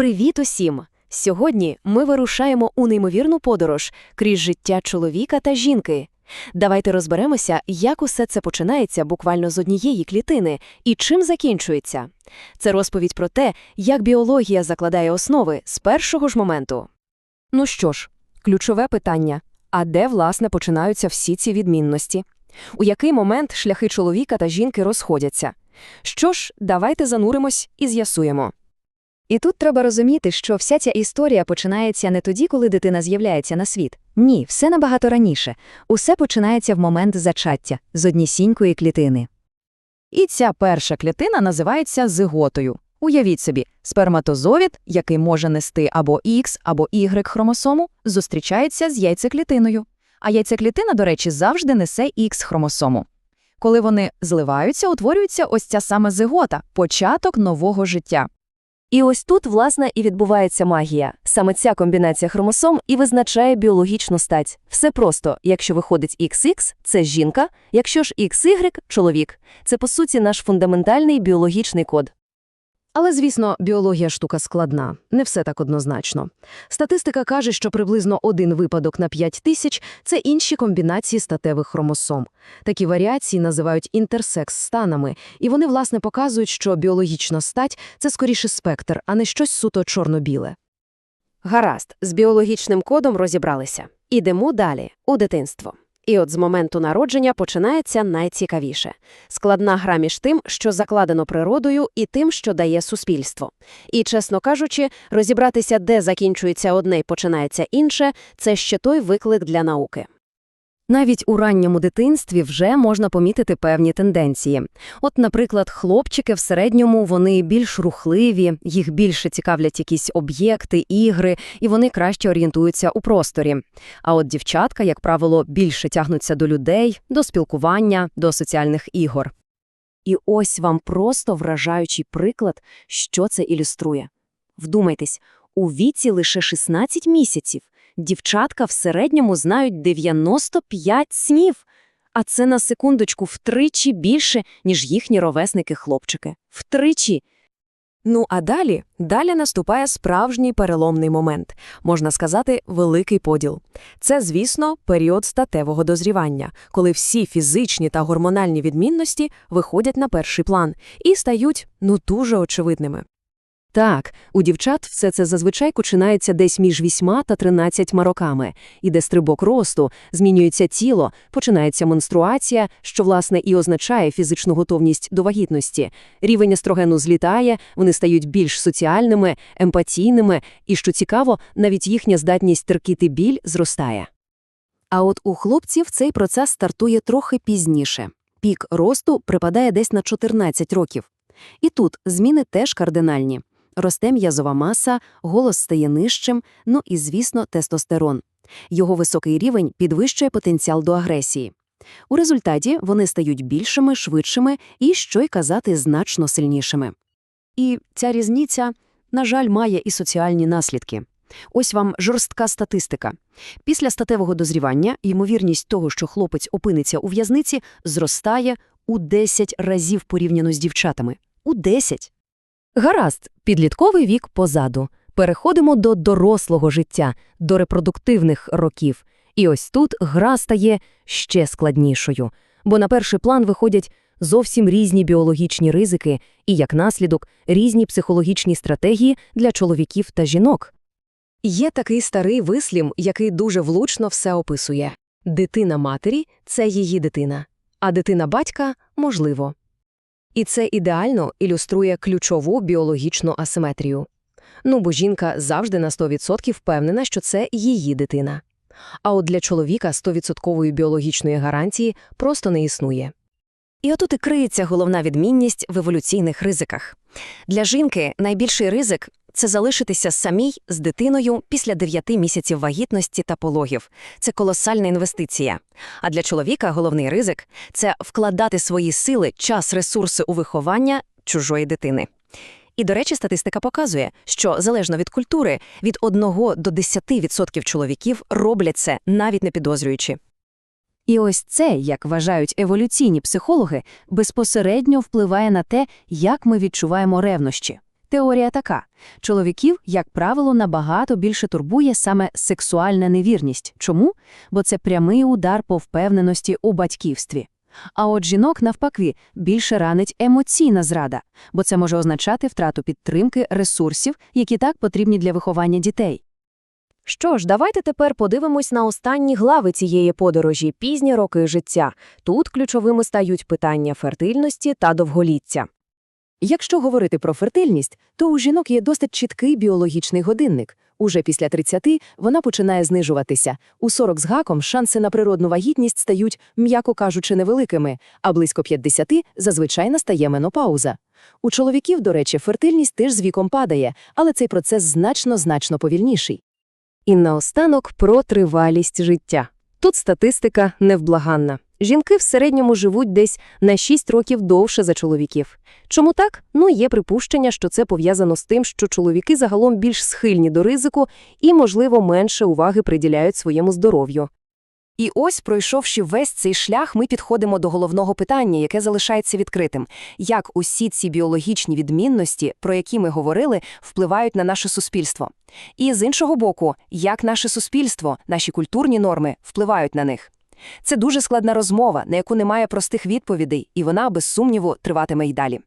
Привіт усім! Сьогодні ми вирушаємо у неймовірну подорож крізь життя чоловіка та жінки. Давайте розберемося, як усе це починається буквально з однієї клітини і чим закінчується. Це розповідь про те, як біологія закладає основи з першого ж моменту. Ну що ж, ключове питання: а де, власне, починаються всі ці відмінності? У який момент шляхи чоловіка та жінки розходяться? Що ж, давайте зануримось і з'ясуємо. І тут треба розуміти, що вся ця історія починається не тоді, коли дитина з'являється на світ. Ні, все набагато раніше. Усе починається в момент зачаття з однісінької клітини. І ця перша клітина називається зиготою. Уявіть собі, сперматозоїд, який може нести або X, або Y хромосому, зустрічається з яйцеклітиною. А яйцеклітина, до речі, завжди несе X хромосому. Коли вони зливаються, утворюється ось ця саме зигота – початок нового життя. І ось тут, власне, і відбувається магія. Саме ця комбінація хромосом і визначає біологічну стать. Все просто, якщо виходить XX – це жінка, якщо ж XY – чоловік. Це, по суті, наш фундаментальний біологічний код. Але, звісно, біологія штука складна, не все так однозначно. Статистика каже, що приблизно один випадок на 5 тисяч – це інші комбінації статевих хромосом. Такі варіації називають інтерсекс-станами, і вони, власне, показують, що біологічна стать – це скоріше спектр, а не щось суто чорно-біле. Гаразд, з біологічним кодом розібралися. Ідемо далі, у дитинство. І от з моменту народження починається найцікавіше – складна гра між тим, що закладено природою, і тим, що дає суспільство. І, чесно кажучи, розібратися, де закінчується одне і починається інше – це ще той виклик для науки. Навіть у ранньому дитинстві вже можна помітити певні тенденції. От, наприклад, хлопчики в середньому вони більш рухливі, їх більше цікавлять якісь об'єкти, ігри, і вони краще орієнтуються у просторі. А от дівчатка, як правило, більше тягнуться до людей, до спілкування, до соціальних ігор. І ось вам просто вражаючий приклад, що це ілюструє. Вдумайтесь, у віці лише 16 місяців. Дівчатка в середньому знають 95 снів, а це на секундочку втричі більше, ніж їхні ровесники-хлопчики. Втричі. Ну а далі, далі наступає справжній переломний момент, можна сказати, великий поділ. Це, звісно, період статевого дозрівання, коли всі фізичні та гормональні відмінності виходять на перший план і стають, ну, дуже очевидними. Так, у дівчат все це зазвичай починається десь між 8 та 13 роками. Іде стрибок росту, змінюється тіло, починається менструація, що, власне, і означає фізичну готовність до вагітності. Рівень естрогену злітає, вони стають більш соціальними, емпатійними, і, що цікаво, навіть їхня здатність терпіти біль зростає. А от у хлопців цей процес стартує трохи пізніше. Пік росту припадає десь на 14 років. І тут зміни теж кардинальні. Росте м'язова маса, голос стає нижчим, ну і, звісно, тестостерон. Його високий рівень підвищує потенціал до агресії. У результаті вони стають більшими, швидшими і, що й казати, значно сильнішими. І ця різниця, на жаль, має і соціальні наслідки. Ось вам жорстка статистика. Після статевого дозрівання ймовірність того, що хлопець опиниться у в'язниці, зростає у 10 разів порівняно з дівчатами. У 10! Гаразд, підлітковий вік позаду. Переходимо до дорослого життя, до репродуктивних років. І ось тут гра стає ще складнішою, бо на перший план виходять зовсім різні біологічні ризики і, як наслідок, різні психологічні стратегії для чоловіків та жінок. Є такий старий вислів, який дуже влучно все описує. Дитина матері це її дитина, а дитина батька можливо. І це ідеально ілюструє ключову біологічну асиметрію. Ну, бо жінка завжди на 100% впевнена, що це її дитина. А от для чоловіка 100% біологічної гарантії просто не існує. І отут і криється головна відмінність в еволюційних ризиках. Для жінки найбільший ризик це залишитися самій з дитиною після 9 місяців вагітності та пологів. Це колосальна інвестиція. А для чоловіка головний ризик це вкладати свої сили, час, ресурси у виховання чужої дитини. І, до речі, статистика показує, що залежно від культури, від 1 до 10% чоловіків роблять це, навіть не підозрюючи. І ось це, як вважають еволюційні психологи, безпосередньо впливає на те, як ми відчуваємо ревнощі. Теорія така. Чоловіків, як правило, набагато більше турбує саме сексуальна невірність. Чому? Бо це прямий удар по впевненості у батьківстві. А от жінок, навпаки, більше ранить емоційна зрада, бо це може означати втрату підтримки, ресурсів, які так потрібні для виховання дітей. Що ж, давайте тепер подивимось на останні глави цієї подорожі – пізні роки життя. Тут ключовими стають питання фертильності та довголіття. Якщо говорити про фертильність, то у жінок є досить чіткий біологічний годинник. Уже після 30 вона починає знижуватися. У 40 з гаком шанси на природну вагітність стають, м'яко кажучи, невеликими, а близько 50 зазвичай настає менопауза. У чоловіків, до речі, фертильність теж з віком падає, але цей процес значно-значно повільніший. І наостанок про тривалість життя. Тут статистика невблаганна. Жінки в середньому живуть десь на 6 років довше за чоловіків. Чому так? Ну, є припущення, що це пов'язано з тим, що чоловіки загалом більш схильні до ризику і, можливо, менше уваги приділяють своєму здоров'ю. І ось, пройшовши весь цей шлях, ми підходимо до головного питання, яке залишається відкритим. Як усі ці біологічні відмінності, про які ми говорили, впливають на наше суспільство? І з іншого боку, як наше суспільство, наші культурні норми впливають на них? Це дуже складна розмова, на яку немає простих відповідей, і вона, без сумніву, триватиме й далі.